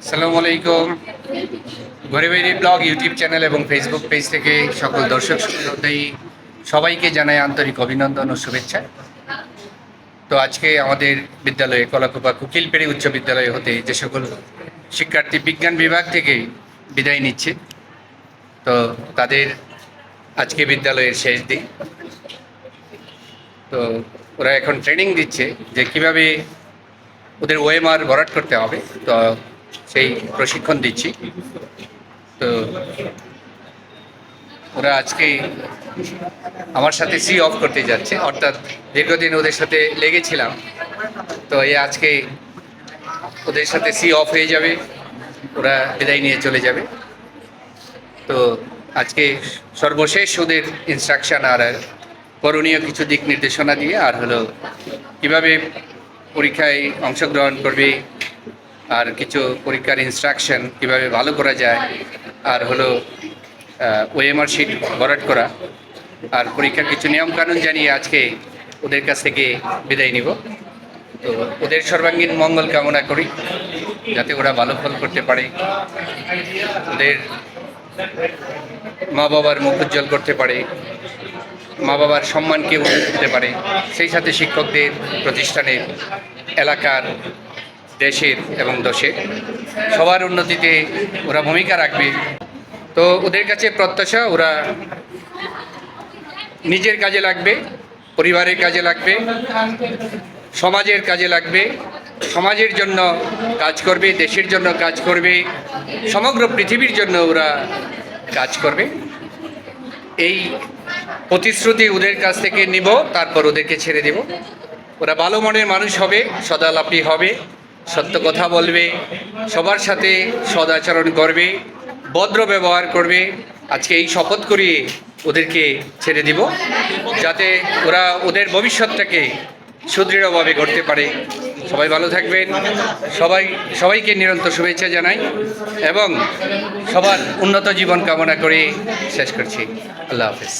আসসালামু আলাইকুম। ঘরে বাইরে ব্লগ, ইউটিউব চ্যানেল এবং ফেসবুক পেজ থেকে সকল দর্শক শ্রোতাই সবাইকে জানাই আন্তরিক অভিনন্দন ও শুভেচ্ছা। তো আজকে আমাদের বিদ্যালয়ে কলাকুপা কুকিলপেড়ি উচ্চ বিদ্যালয় হতে যে সকল শিক্ষার্থী বিজ্ঞান বিভাগ থেকে বিদায় নিচ্ছে, তো তাদের আজকে বিদ্যালয়ের শেষ দিন। তো ওরা এখন ট্রেনিং দিচ্ছে যে কীভাবে ওদের ওএমআর ভরাট করতে হবে। তো সেই প্রশিক্ষণ দিচ্ছি। তো ওরা আজকে আমার সাথে সি অফ করতে যাচ্ছে। অর্থাৎ দীর্ঘদিন ওদের সাথে লেগেছিলাম। তো এই আজকে ওদের সাথে সি অফ হয়ে যাবে। ওরা বিদায় নিয়ে চলে যাবে। তো আজকে সর্বশেষ ওদের ইনস্ট্রাকশন আর করণীয় কিছু দিক নির্দেশনা দিয়ে আর হলো কীভাবে পরীক্ষায় অংশগ্রহণ করবে আর কিছু পরীক্ষার ইনস্ট্রাকশন কীভাবে ভালো করা যায়, আর হলো ওএমআর শিট ভরাট করা, আর পরীক্ষার কিছু নিয়মকানুন জানিয়ে আজকে ওদের কাছ থেকে বিদায় নিব। তো ওদের সর্বাঙ্গীন মঙ্গল কামনা করি, যাতে ওরা ভালো ফল করতে পারে। ওদের মা বাবার মুখ উজ্জ্বল করতে পারে মা বাবার সম্মানকে উন্নত করতে পারে। সেই সাথে শিক্ষকদের প্রতিষ্ঠানের এলাকার দেশের এবং দশের। সবার উন্নতিতে ওরা ভূমিকা রাখবে। তো ওদের কাছে প্রত্যাশা, ওরা নিজের কাজে লাগবে, পরিবারের কাজে লাগবে, সমাজের কাজে লাগবে, সমাজের জন্য কাজ করবে, দেশের জন্য কাজ করবে, সমগ্র পৃথিবীর জন্য ওরা কাজ করবে। এই প্রতিশ্রুতি ওদের কাছ থেকে নিব, তারপর ওদেরকে ছেড়ে দেব। ওরা ভালো মনের মানুষ হবে সদালাপি হবে। সত্য কথা বলবে, সবার সাথে সদাচরণ করবে, ভদ্র ব্যবহার করবে। আজকে এই শপথ করিয়ে ওদেরকে ছেড়ে দিব, যাতে ওরা ওদের ভবিষ্যৎটাকে সুদৃঢ়ভাবে করতে পারে। সবাই ভালো থাকবেন, সবাই, সবাইকে নিরন্তর শুভেচ্ছা জানাই এবং সবার উন্নত জীবন কামনা করে শেষ করছি। আল্লাহ হাফেজ।